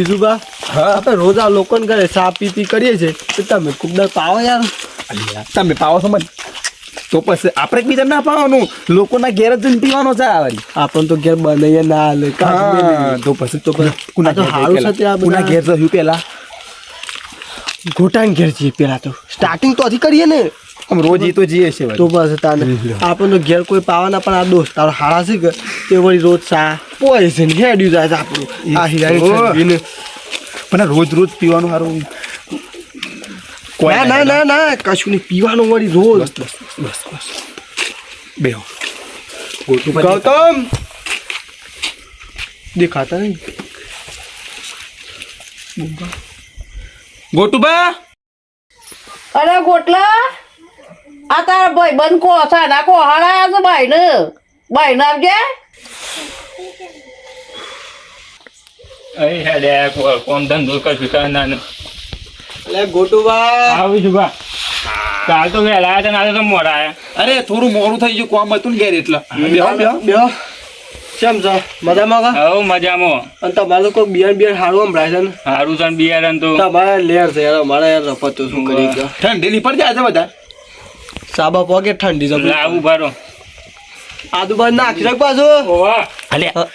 બીજું આપણે રોજ આ લોકોને ઘરે ચા પી પી કરીએ છીએ. તો તમે કુકદર પાવો યાર. તમે પાવો સમજ તો પછી આપણે બીજા ના પાવાનું. લોકોના ઘેર જ પીવાનો છે આ વારી. આપણને તો ઘેર બનાવીએ ના હાલે. તો પછી તો કુના તો ઘેર હારું છે ત્યાં? કુના ઘેર તો પેલા. ઘોટાને ઘેર છીએ પેલા તો. સ્ટાર્ટિંગ તો હજી કરીએ ને. આમ રોજ એ તો જઈએ છે તો બસ તાને આપણને ઘેર કોઈ પાવાના પણ આ દોસ્ત તારો હારા છે કે? તે વળી રોજ સા પોય છે ને હેડ્યું જાય છે આપણું. આ હીરાની પણ રોજ રોજ પીવાનું સારું કોઈ ના ના ના ના કશું નહીં પીવાનું વળી રોજ. બસ બસ બસ બસ. બેહો. ગૌતમ! દેખાતા નહીં? ગોટુબા? અરે ગોટલા! આ તારા ભાઈ બંધ કો છે ના કો હળાયા છે ભાઈ ને ભાઈ ને આવજે અહીં હેડે કોમ ધંધો કશું કરે ના ને. એટલે ગોટુબા આવી છું બા. કાલ તો વહેલા આવ્યા હતા ને આજે તો મોડા આવ્યા અરે થોડું મોડું થઈ ગયું કોમ હતું ને ઘેર એટલે. બેહો બેહો બેહો. કેમ છો? મજામાં કા હવ મજામાં. અને તમારું કોઈ બિયાર બિયાર હારું સંભળાય છે ને? હારું છે ને બિયારણ તો. તમારે લેર છે યાર અમારે યાર રપતો શું કરી ગયા. ઠંડી ની પડી જાય છે બધા. સાબા પોકેટ ઠંડી જબરી આવું ભરો આદુ બાદ નાખી રાખ પાછો. અલ્યા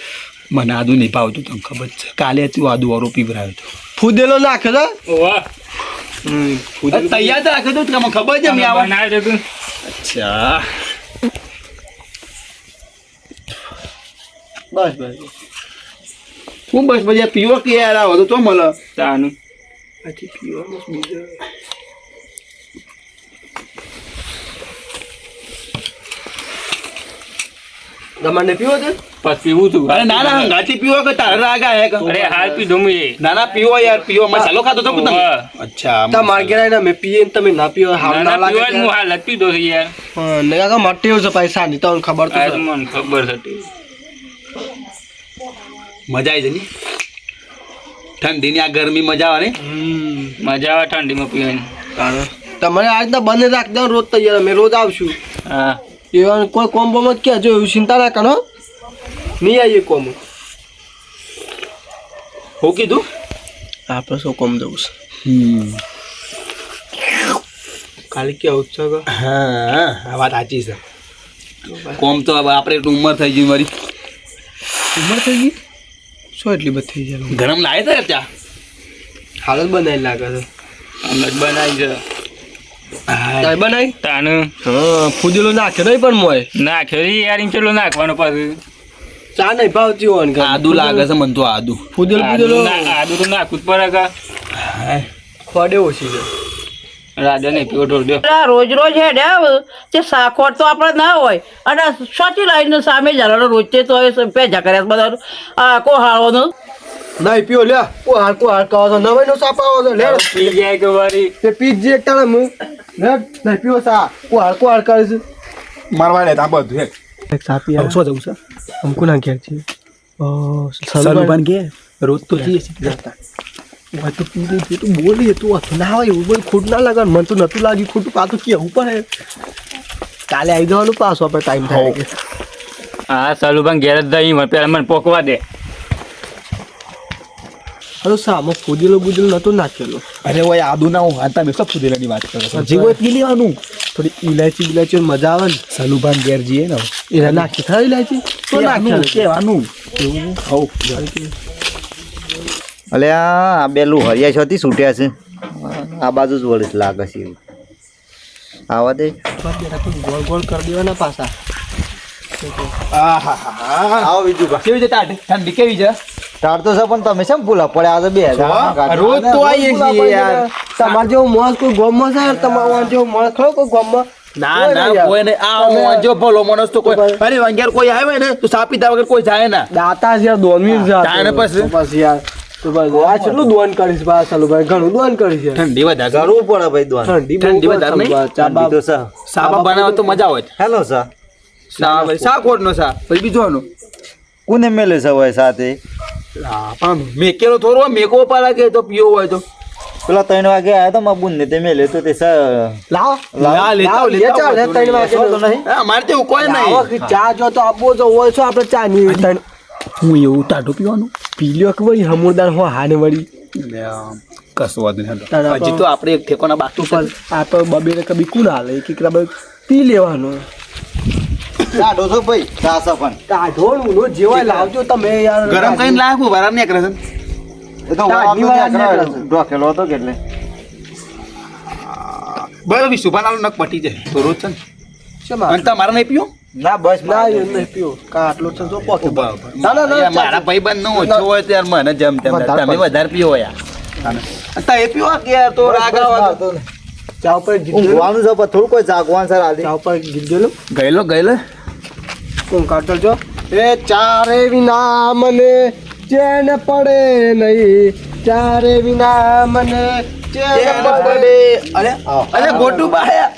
મને આદુ નહીં પાવતું તમને ખબર છે? કાલે તું આદુ વાળો પીવરાયો હતો. ફૂદેલો નાખ્યો તો તૈયાર તો રાખ્યો તો તમને ખબર છે મેં આવા તું. અચ્છા. બસ બસ. હું બસ પછી પીવો કે યાર આવો તો તો મળે. તાનું. પછી પીવો બસ બીજું. તમારે પીવો છે પછી પીવું છું અરે ના ના ગાતી પીવો કે તારે રાગા હે કે? અરે હાલ પીધું મેં એ. ના ના પીવો યાર પીવો. મસાલો ખાતો તો તમે. અચ્છા તમારે ઘેર ના મે પીએ ને તમે ના પીવો હાલ ના લાગે ના હું હાલ જ પીધો છે યાર. હા ને કાકા માટે એવું છે પૈસા ની તો ખબર તો છે. મને ખબર છે. મજા આવી જની? ઠંડીની આ ગરમી મજા આવે ને મજા આવે ઠંડીમાં પીવાની. તમારે આ રીતના બંને રાખ રોજ તૈયાર અમે રોજ આવશું. હા. એવા કોઈ કોમ્બો મત ક્યાં? એવું ચિંતા ના કરો નહીં આવીએ કોમ હું કીધું? આપણે શું કોમ દઉં છે. હમ. ખાલી કેવું છે? કે હા આ વાત સાચી છે. કોમ તો હવે આપણે એટલી ઉંમર થઈ ગઈ મારી. ઉંમર થઈ ગઈ? શું એટલી બધી થઈ જાય ગરમ લાગે છે ત્યાં? હાલ જ બનાવી લાગે છે. હાલત જ બનાવી છે. તારે બનાવી? તાનું. હા ફુદીલો નાખ્યો નહીં પણ મોય નાખ્યો રે યાર એમ ચેટલો નાખવાનો પાછું. ચા નહીં ભાવતી હોય ને આદુ લાગે છે મને તો આદુ. ફુદીલો આદુ આદુ તો નાખવું જ પડે કા ખોડે ઓછી છે. રાજા ને પીવો ઢોળ દો. રોજ રોજ હે આવે તે સાખોટ તો આપણે ના હોય. અને સાચી લાઈન સામે જવાનો રોજ તે તો એ ભેજા કર્યા બધા આ કો હાળવાનો નહીં પીઓ લ્યા. કો હાર કો હાર કહો છો. નવાઈ નો સાપ આવો છો. લે. પી જાય કે વારી. તે પી જે એક ટાણે હું નહીં પીવો સા. ના ઘેર કે રોજ તો જઈએ તો પીધું તું ના હોય એવું ના લાગે મને તો નતું લાગ્યું ખોટું પાછું કેવું પણ કાલે આવી જવાનું પાછો આપડે ટાઈમ થાય હા. સલુભાઈ ઘેર જ પેલા મને પોકવા દે. હવે સામો ફુદીલો બુદીલો નતો નાખેલો. અરે ઓય આદુ ના હું હાથા બેસો ફુદેલાની વાત કરો છો. જીવો પી લેવાનું? થોડી ઇલાયચી બિલાયચી મજા આવે ને. સલુભાન ઘેર જઈએ ને એના નાખી થાય ઇલાયચી તો નાખી કેવાનું? અલે આ બેલું હરિયા છોથી છૂટ્યા છે. આ બાજુ જ વળી લાગે છે. એવું આવા દે. ગોળ ગોળ કરી દેવાના પાછા. આવો બીજું કેવી છે ઠંડી કેવી છે? તાર તો છે પણ તમે શેમ ભૂલા પડે આજે બે હજાર રોજ તો આવીએ છીએ યાર. તમારે જેવો મોસ કોઈ ગોમમાં છે તમારે જેવો મોસ ખરો કોઈ ગોમમાં? ના ના કોઈ નહીં આ હું જો ભલો માણસ તો કોઈ અરે અંગેર કોઈ આવે ને તો સાપી પીધા વગર કોઈ જાય ના. દાતા છે યાર દોનવી જ જાત. તાણે પછી? પછી યાર તો બસ આ કેટલું દોન કરીશ બા ચાલુ ભાઈ ઘણું દોન કરીશ ઠંડી વધારે કરવું પડે ભાઈ દ્વાર ઠંડી ઠંડી વધારે નહીં? તો બા સાબા બનાવે તો મજા આવે હેલો સા. સા કોટ નો સા? પછી બીજો કોને મેલે છે હોય સાથે? પણ મેકેલો થોડો મેકો પાલા કે તો પીવો હોય તો. પેલા ત્રણ વાગે આવ્યા તો મારા બુન ને તે મેલે તો તે સર લાવો. લા, લેતા લેતા ત્રણ વાગે તો નહીં. હા, અમારે તે કોઈ લાવો નહીં ચા જો તો આપવો જો હોય છો આપણે ચા ની ત્રણ હું એવું ટાટો પીવાનું? પી લ્યો કે વળી હમુરદાર હો હાને વળી? કશું વાત નહીં હજી તો આપણે એક ઠેકોના બાકી ઉપર આ તો બબે કભી કુણ હાલે એક એક રબર પી લેવાનો. કાઢો છો ભાઈ સાસ પણ. કાઢો ઉનો જેવાય લાવજો તમે યાર. ગરમ કરીને લાગુ વારા ને કરે છે. એ તો. ઢોકેલો હતો કેટલે બરાબર વિશુભાઈ નક પટી જાય. તો રોજ છે ને. અને તમારે નહીં પીવો? ના બસ ના એ નહીં. પીવો. કા આટલો છે જો પોકે ના, ના, ના, મારા ભાઈબંધ નો ઓછો હોય ત્યારે મને જેમ તેમ વધારે તમે. વધારે પીવો યાર. તા એ પીવો કે તો તો. છે થોડું કોઈ જાગવાનું સર ગીત ગયેલું ગયેલો. કોણ કાઢતો છો એ ચારે વિના મને ચેન પડે નહીં. ચારે વિના મને ચેન પડે અરે અરે ગોટુ બાયા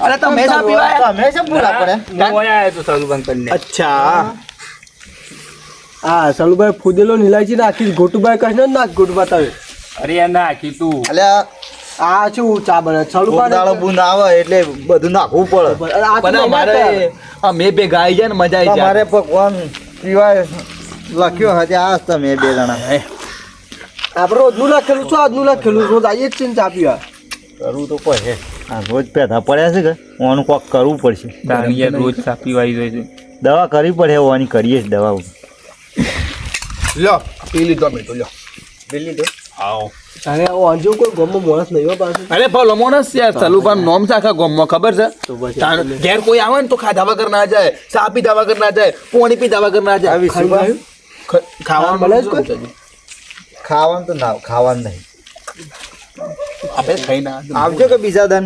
અરે તો મેસા પીવાયા. તમે છે પૂરા પડે. મોયા તો સારું બંધ કરીને. અચ્છા. હા. સલુભાઈ ફૂદેલો નીલાયચી નાખી. ગોટુભાઈ કહે ને નાખ ગોટુભાઈ તારે અરે યાર ના કીધું અલ્યા આ શું ચા બને કોક બુંદ આવે એટલે બધું નાખવું પડે. મારે. અમે બે ગાઈ જાય ને મજા આવી જાય. ભગવાન પીવાય લખ્યો હતી આ તમે બે જણા. આપણે રોજનું લખેલું છું આજનું લખેલું રોજ આવીએ જ છે ને ચા પીવા. કરવું તો પડે આ રોજ પેધા પડ્યા છે કે? ઓનું કોક કરવું પડશે. રોજ વાઈ જાય છે. દવા કરવી પડે ઓની કરીએ જ દવા. લ્યો પી લીધો મેં તો લ્યો. પી તો આવો. અરે કોઈ ગમો માણસ નહીં હો પાછું. અરે ભલો મોણસ યાર સલુભાન નોમ છે આખા ગામમાં ખબર છે? ઘેર કોઈ આવે ને તો ખાધા વગર ના જાય ચા દાવા વગર ના જાય પાણી વગર ના જાય. ગયું? ખ- ખાવાનું મળે જ કોઈ? ખાવાનું તો ના ખાવાનું નહીં. આપણે ખાઈ ના આવજો કે બીજા દન.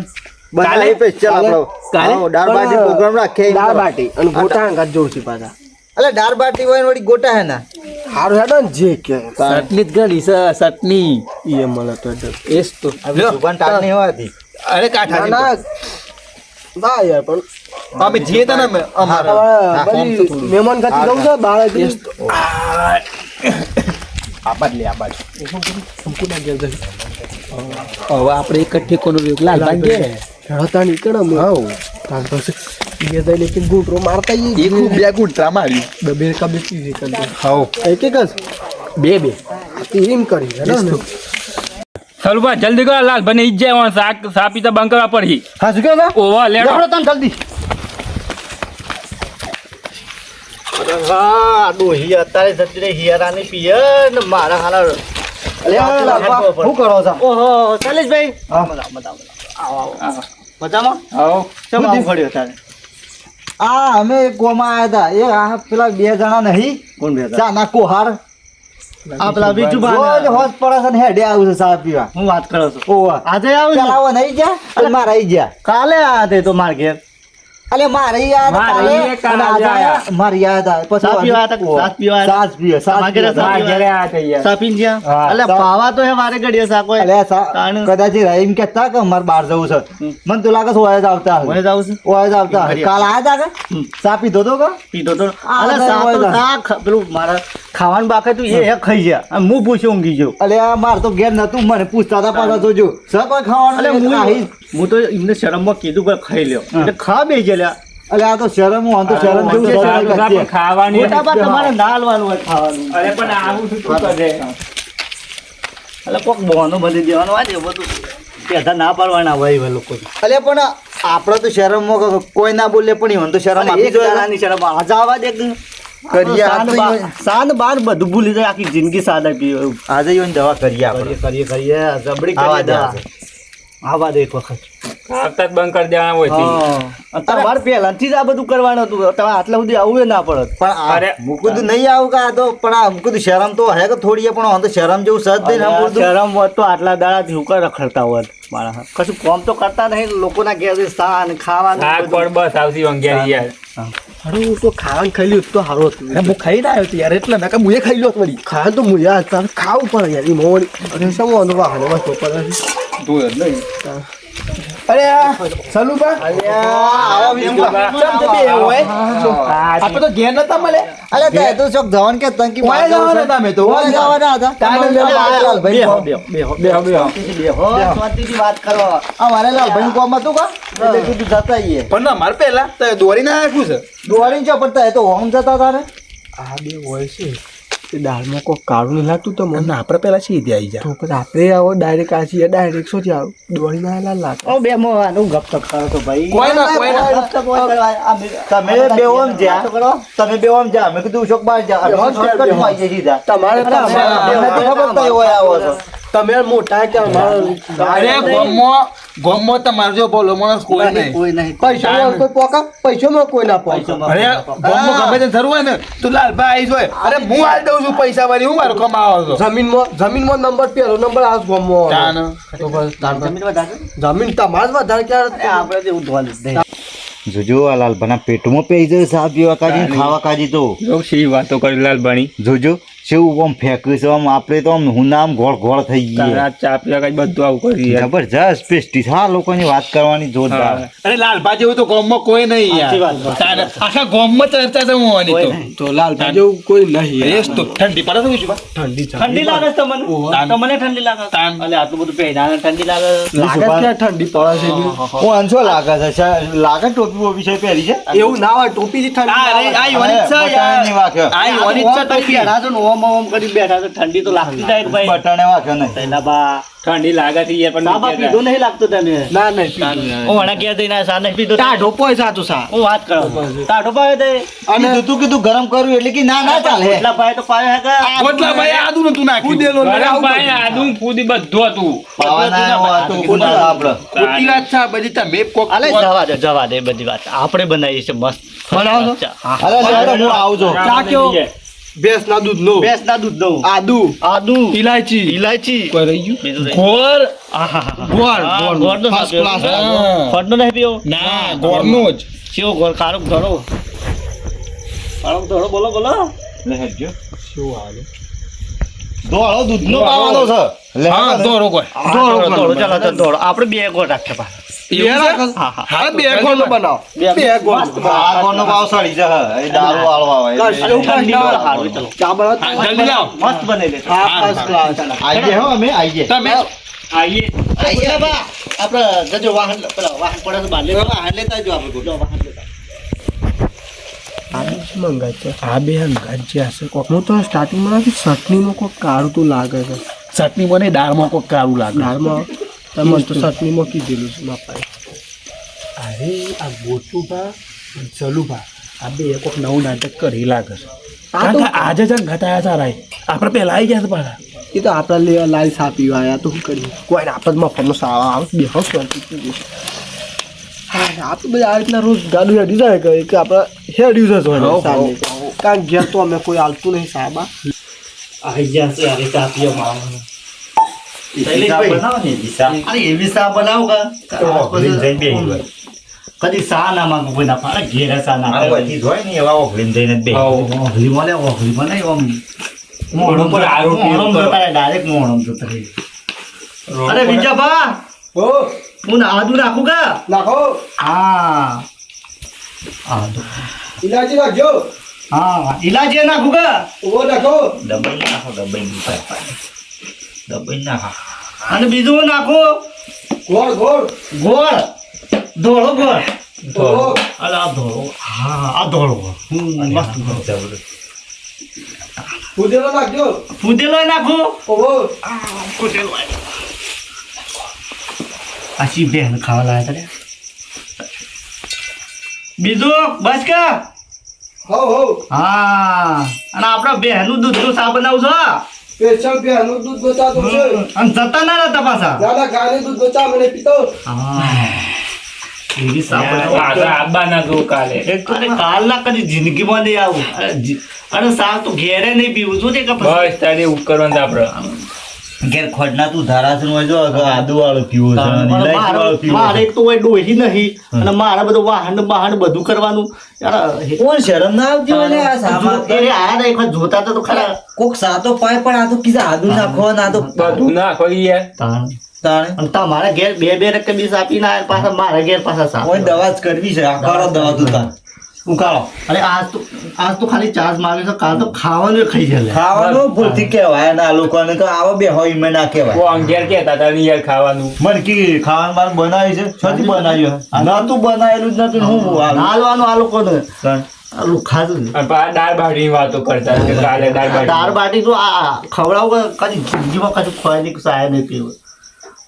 બનાવી પેસ્ટલ આપણો. દાળ બાટી પ્રોગ્રામ રાખીએ દાળ બાટી અને ગોટા અંગાત જોઉં પાછા. અલે દાળ બાટી હોય ને વળી ગોટા હે ના હારું હેડો ને જે કે. ચટણી જ ગણી છે ચટણી એ મળે તો એ એસ તો. સુભાન ટાટ નહીં હોવાથી. અરે કાઠા ના ના. યાર પણ અમે જીએ તને મહેમાન ગતિ જવું છે બાળે એસ તો. આબાદ લે આબાદ હવે આપણે એક જ ઠેકોનો લાલ કે? રડતા નીકળે અમે. હાઉ બે બે એમ કરી હેડો જલ્દી કરો લાલ બને ઈ જાય શાક સાપી તો બંધ કરવા પડી હા શું કહો ઓવા લેડો જલ્દી હા ડોહી અત્યારે જતી રહી હિયારાની પીએ ને મારા હાલા શું કરો છો ઓહો શૈલેષભાઈ હા. મજામાં આવો ચમ ફળ્યો તારે આ અમે ગોમાં આયા હતા. એ આ પેલા બે જણા નહીં. કોણ બે ચા ના કોહાર. આ પેલા બીજું રોજ હોશ પડે છે ને હેડે આવું છે સાહેબ પીવા. હું વાત કરો છું? ઓવા આજે આવું પેલા નહીં ગયા? અને મારા આવી ગયા. કાલે આ તે તો માર ઘેર. અલે મારી યાદ કાલે. મારે યાદ આવે. પછી સાત પીવા? સાત પીવા સાત પીવા, સાત પીવા. સાત હા આ થઈ ગયા સાપીન જ્યાં હા, પાવા તો હે મારે ઘડીએ સાકો અલે સા-. કદાચ રહીમ કેતા કે મારે બહાર જવું છે. મન તો લાગે છે ઓય જ આવતા ઓય જ જાવું છે ઓય જ આવતા કાલ આયા તા કે? ચા પીધો તો કે? પીધો તો. અલે સા તો સા પેલું મારા ખાવાનું બાકી તું એ હે ખાઈ ગયા. અને હું પૂછ્યો ઊંઘી ગયો. અલે આ માર તો ઘેર નતું મને પૂછતા હતા પાછા તો જો સર કોઈ ખાવાનું અલે હું હું તો એમને શરમમાં કીધું કે ખાઈ લ્યો. એટલે ખા બે ગયેલા અલે આ તો શરમ હું તો શરમ જેવું છે ખાવાની તમારે ના હાલવાનું હોય ખાવાનું. અરે પણ આવું શું કરે એટલે કોક બોનો બધી દેવાનો હોય ને બધું. પેધા ના પાડવાના હોય એવા લોકો. અલે પણ આપણે તો શરમ કોઈ ના બોલે પણ ઈવન તો શરમ આપી જોઈએ. શરમ આજે આવા દે સાન બાર બધું ભૂલી જાય આખી જિંદગી સાદા પીવે આજે દવા કરીએ કરીએ કરીએ. કરીએ જબડી કરીએ. આવા દે એક વખત. આવતા જ બંધ કરી દેવાના હોય તમારે પહેલાથી જ આ બધું કરવાનું હતું. તમે આટલા સુધી આવું ના પડત પણ અરે. મુકુદ નહીં આવું કા તો પણ આ મુકુદ શરમ તો હે કે થોડી પણ તો શરમ જેવું સજ નહીં. શરમ હોત તો આટલા દાડા હુકા રખડતા હોત મારા કશું કોમ તો કરતા નહીં લોકોના ઘેર સ્થાન ખાવાનું પણ બસ આવતી વંગ્યા યાર. અરે હું તો ખાવાનું ખાઈ લઉં તો સારું હતું અરે ખાઈ ના આવ્યો તો યાર એટલે નકા હું એ ખાઈ લો વળી ખાવાનું તો મુએ તારે ખાવું પણ યાર એ મોડી અરે શું વાંધો વાહને બસ તું જ નહીં અરે આ સલુબા? આવા બે હોય આપણે તો ઘેર નતા મળે? અરે તે તો ચોક જવાનું કે તંકી ઓય જવાના હતા અમે તો. ઓય જવાના હતા. તારે બે લાલભાઈ બેહો, બેહો, બેહો. બેહો બેહો. શાંતિથી વાત કરો. આ મારે લાલભાઈ કોમ હતું કા? એટલે કીધું જતા આઈએ પણ મારે પહેલા તો દોરી ના નાખ્યું છે? દોડીને ચો પડતા એ તો હોમ જતા તારે? આ બે હોય છે. તે દાળમાં કોઈ કાળું નહીં લાગતું તો મને. અને આપણે પેલા સીધે ત્યાં આવી જાય તો પછી આપણે આવો ડાયરેક્ટ આ છીએ ડાયરેક્ટ શું છે આવું દોડીને આવેલા લાગે. ઓ બે મો આનું ગપતપ કરો તો ભાઈ. કોઈ ના, કોઈ ના. ગપતપ કોઈ તમે બે ઓમ જા તમે બે ઓમ જા મેં કીધું શોક બાર જા અમે shortcut માં આવીએ સીધા. તમારે તો અમારે તો ખબર કઈ હોય આવો છો તમે મોટા કે અમારે અરે ગોમમાં ગોમમાં તમારો જો બોલો માણસ કોઈ નહીં કોઈ નહીં. પૈસામાં કોઈ પોકા? પૈસામાં કોઈ ના પોકા? અરે ગોમમાં ગમે તે જરૂર હોય ને તો લાલભાઈ આવીશ હોય. અરે હું. હાલ દઉં છું પૈસા વાળી હું મારો કમાવો છો જમીનમાં જમીનમાં નંબર પેલો નંબર આ ગમો. તાન. તો બસ તાન. જમીન વધારે? તમારે વધારે ક્યારે આપણે જેવું ધોવાનું જોજો આ લાલભાના પેટમાં પેઈ જાય સાહેબ જેવા કાજી ખાવા કાજી તો. જો શી વાતો કરી લાલભાઈ જોજો કેવું આમ ફેંકે છે આમ આપણે તો આમ હું નામ ગોળ ગોળ થઈ ગઈ તારા ચા પીવા કઈ બધું આવું કરી યાર. જબરજસ્ત પેસ્ટી હા લોકોની વાત કરવાની જોરદાર. અરે લાલભા જેવું તો ગામમાં કોઈ નહીં આખા ગામમાં ચર્ચા છે હું આની તો તો લાલભાઈ જેવું કોઈ નહીં એસ તો ઠંડી પડે છે ઠંડી ઠંડી લાગે છે તમને? તમને ઠંડી લાગે? છે? આટલું બધું પહેરાને ઠંડી લાગે. લાગે છે ઠંડી પડે છે હું કોણ લાગે છે? શા- લાગે ટોપી બોપી છે પહેરી છે? એવું ના હોય ટોપી થી ઠંડી આ ના આ યોની છે. આ યોનિત છે ટોપી. ને ઓમ ઓમ કરી બેઠા તો ઠંડી તો લાગતી જાય ભાઈ. બટાણે વાંખે નહીં. પહેલા બા ઠંડી લાગે છે યાર પણ સાબા નીચે પીધું નહીં લાગતું તને? ના નહીં હું હણા વણા ગયા ના સા નહીં પીધું ટાઢો પોય સાચું સા. હું વાત કરો. ટાઢો પાયો દે. અને તું કીધું ગરમ કર્યું એટલે કે ના ના ચાલે. એટલા ભાઈ તો પાયો હે કે ભાઈ આદુ નતું નાખ્યું. દેલો ને ગરમ આવું આદુ ફૂદી બધું હતું. પાવાના આવ્યા તો કોના આપણે ખોટી વાત છે આ બધી તમે કોક અલે જવા દે જવા દે એ બધી વાત. આપણે બનાવીએ છે? મસ્ત બનાવો. અરે હું. આવજો ચા કેવો ભેંસ ના દૂધ નો ભેંસના દૂધ દઉં આદુ. આદુ. ઇલાયચી ઇલાયચી કોઈ રહી ગયું. ગોળ? ગોળ હા, ગોળ ગોળનો ફર્સ્ટ ક્લાસ. નહીં પીઓ ના ગોળનો જ. કેવો ગોળ? કાળો ધરો બોલો બોલો. લે હેડજો. શું આવે? દૂધનો પાવાનો છે. હા હેડો. કોઈ ધોળો ધોળો ચાલો ચાલો ધોળો આપણે બે ગોળ પા જજો વાહન વાહન પડે વાહન લેતા જો વાહન લેતા. આ બે હંગાત જે હશે કોક. હું તો સ્ટાર્ટિંગમાં ચટણીમાં કોક કાળું તો લાગે છે. ચટણી મને દાળમાં કોઈ કાળું લાગે. દાળમાં તમે તો ચટણીમાં કીધેલું છે બાપાએ. અરે આ ગોટુભા જલુભા આ બે કોક નવું નાટક કરી લાગે છે. આજે જ ઘટાયા સારા આપણે પેલા આવી ગયા હતા પાછા. એ તો આપણા લેવા લાઈ સા પીવા આવ્યા તો શું કરીએ? કોઈ આપણે મફતનો સારો આવે બે હો શાંતિ આપણે બધા આ રીતના રોજ ગાડું હેડી જાય કે આપણે હેડ્યું જ હોય કારણ કે ઘેર તો અમે કોઈ હાલતું નહીં સાબા. ગયા છે અરે ચા પીઓ માવો શૈલેષભાઈ. બનાવો ને એવી ચા. અરે એવી ચા બનાવો કા? કદી ચા ના માંગુ કોઈ ના પાડે ઘેરે ચા ના હોય ને એવા ઓગળીને જઈને બે ઓઘલી મળે ઓઘલી મળે આમ મોહરમ પર દારૂ પીવું જતા ડાયરેક્ટ જતા હું આદુ નાખું કા નાખો હા આદુ ઇલાયચી નાખજો હા ઇલાયચી નાખું કા ઊભો નાખો દબાઈ નાખો દબાઈ દબાઈ નાખો. અને બીજું નાખો. નાખું ગોળ ગોળ. ગોળ. ધોળો ગોળ. ઓહો અરે આ ધોળો. હા આ ધોળો મસ્ત ગોળ. ફુદેલો નાખજો. ફુદેલો નાખું. ઓહો ફુદેલો આ શી બેન ખાવા લાયા બીજું બસ કા? હો હો. હા. અને બેહનું સા બનાવું છો? દૂધ છે. જતા ના રહેતા પાછા? દાદા દૂધ મને પીતો. જિંદગીમાં નહીં આવું. અરે અરે તો ઘેરે નહીં પીવું. શું છે કે બસ તારે છે આપણે ઘેર ખોડના તું ધારાસન હોય જો આદુ વાળો પીવો છે મારે ઇલાયચી વાળો પીવો મારે તો હોય ડોહી નહીં અને મારા બધું વાહન વાહન બધું કરવાનું. કોણ શરમ ના આવતી હોય આ સામા? એ આયા ને એક વખત જોતા તો ખરા. કોક સાતો પાય પણ આ તો કીધા આદુ નાખો ના તો બધું નાખો યાર. તાણ. તાણે? અને તમારા ઘેર બે બે રકમ બીસ આપીને પાછા મારા ઘેર પાછા સાપ કોઈ દવા જ કરવી છે આકારો દવા તું તાર. ઉકાળો. અરે આજ તો આજ તો ખાલી ચાર્જ માગે છે કાલ તો ખાવાનું ખાઈ જાય ખાવાનું ભૂલથી કહેવાય ના લોકોને તો આવો બે હોય મેં ના કહેવાય. ઓ અંગેર કેતા હતા ને યાર ખાવાનું. મનકી ખાવાનું મારું બનાવ્યું છે. છથી બનાવ્યું? ના તું બનાવેલું જ નથી હું હાલ. હાલવાનું આ લોકોને. દાળ બાટીની વાતો કરતા દાળ બાટી તો આ ખવડાવું કે કદી જિંદગીમાં કશું ખવાય નહીં સાયા નહીં પીવું.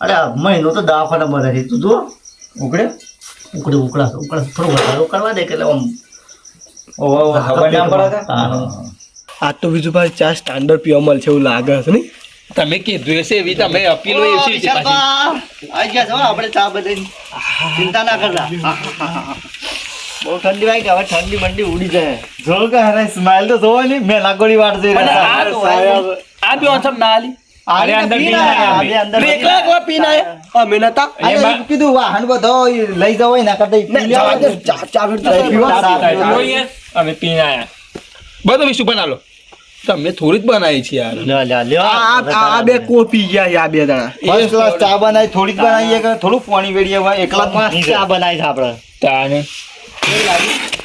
અરે આ મહિનો તો દવાખાના બનાવી છે તું જો. ઉકળે? ઉકળે ઉકળા ઉકળા. થોડું વધારો કરવા દે કે એટલે આમ ઓહો ખબર ના પડે કે? હા. આ તો બીજું ભાઈ ચા સ્ટાન્ડર્ડ પીવા મળશે એવું લાગે છે નહીં તમે કીધું હશે એવી તમે અપીલ હોય એવી છે. આઈ ગયા છો આપણે ચા બધાની ચિંતા ના કરતા બહુ ઠંડી વાગી હવે ઠંડી મંડી ઉડી જાય જો કે અરે સ્માઈલ તો જોવો ને મેં લાગોડી વાટ જઈ રહ્યા આ તો આ- આ બી ઓછમ ના આલી અરે અંદર પીને આયા, અંદર એકલા કો પીને આયા? અમે નતા? અરે કીધું વાહન બધો લઈ જાવ ના કરતા પી દે, ચા ચા પીવા અમે પીને આયા. બધો વિશું બનાલો. તમે થોડી જ બનાવી છે યાર. લ્યો, લ્યો, લ્યો. આ બે કોપી ગયા આ બે દાણા ફર્સ્ટ ક્લાસ ચા બનાવી થોડીક બનાવીએ કે થોડું પાણી વેડીએ હોય એકલા જ ચા બનાવી છે આપણે. ચા કેવી લાગી?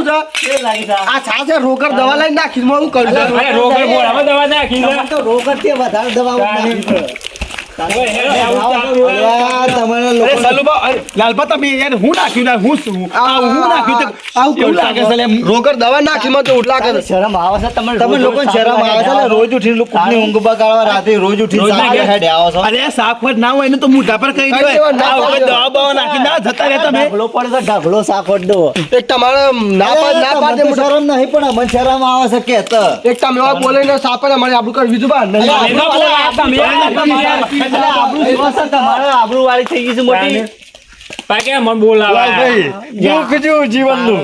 ચા? આ ચા છે રોકડ દવા લઈ નાખી હું કરું છું. રોકડ દવા નાખી જ તે વધારે દવા નાખી લાલબા તમે યાર હું નાખ્યું હું શું હું નાખ્યું આવું કેવું લાગે છે લે દવા નાખી મને તો ઉઠલા કરે શરમ આવે છે તમે તમે લોકો શરમ આવે છે રોજ ઉઠીને કુકની ઊંઘ બગાડવા રાતે રોજ ઉઠીને રોજ ના સાફ ઘેર. હેડે આવો છો અરે સાખવટ ના હોય ને તો મોઢા પર કહી કહી દેવાય દેવાય, ના આ દવા બવા નાખી ના જતા રહે તમે ઢગલો પડે તો ઢગલો સાકોટ દો એક તમારે ના પાડ ના પાડ દે તમને મોટા. શરમ નહીં પણ અમને શરમ આવે છે કે એક તમે બોલે ને સાપે મને આપણું કર બીજું બા નહીં આબરૂ છો તમારે આબરૂ વાળી થઈ ગઈ છે મોટી. પાકે મને બોલાવા? દુઃખ જીવનનું.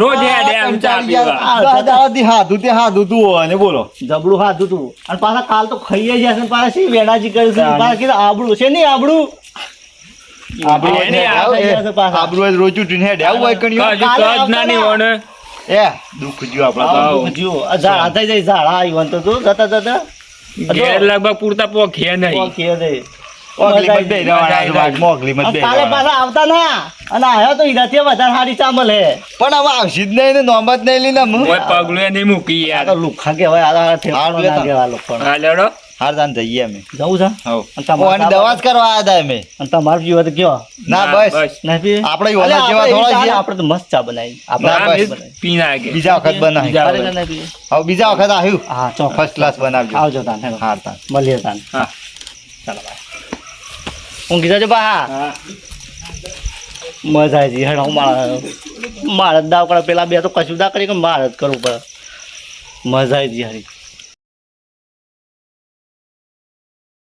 રોજ હેડ એમ ચા પીવા. દાદાથી હાથું તે હાથું તું હોય બોલો. જબડું ખાધું તું અને પાછા કાલ તો ખાઈએ જશે ને પાછા શી વેડાજી કરી છે? પાછા કીધું આબરૂ છે નહીં આબરૂ? આબરૂ એને હોય આ ને, થઈ જશે પાછા. આબરૂ હોય તો રોજ ઉઠીને હેડે આવું હોય કણ્યું. એ દુઃખ જ્યું આપણા આવું જો ઝાડા થઈ જાય ઝાડા. આવ્યું તો તું જતા જતા. ઘેર લગભગ પૂરતા પોખીએ નહીં પોકીએ દે. કાલે પાછા આવતા ના. અને આવ્યો તો હીરાથી વધારે સારી ચા મળે પણ હવે આવશે જ નહીં ને નોમ નહીં લીધા હું. કોઈ પગલું નહીં મૂકી યાર. તો લુખ્ખા કહેવાય આ તો ઠેકાણું હારું લેતા. ના કહેવાય લોકોને. હા લેડો હાર જઈએ અમે. જવું છે? અને તમારે દવા જ કરવા આવ્યા હતા અમે. અને તમારે પીવો કયો? ના બસ. આપડે? આપણે ઓલા જેવા થોડા છીએ. આપણે તો મસ્ત ચા બનાવી. આપણે બસ. બનાવી. પી બીજા વખત બનાવી? હવે બીજા વખત આવ્યું. હા ચોક્કસ. ફર્સ્ટ ક્લાસ બનાવજો આવજો તાન. હાર તાન મળીએ તાન. હા. ચાલો બાય ઊંઘી જજો બા, મજા આવી હેડ, હું મારા દાવ કરે પેલા બે તો કશું દા કરી કે મારે જ પડે. મજા આવી હારી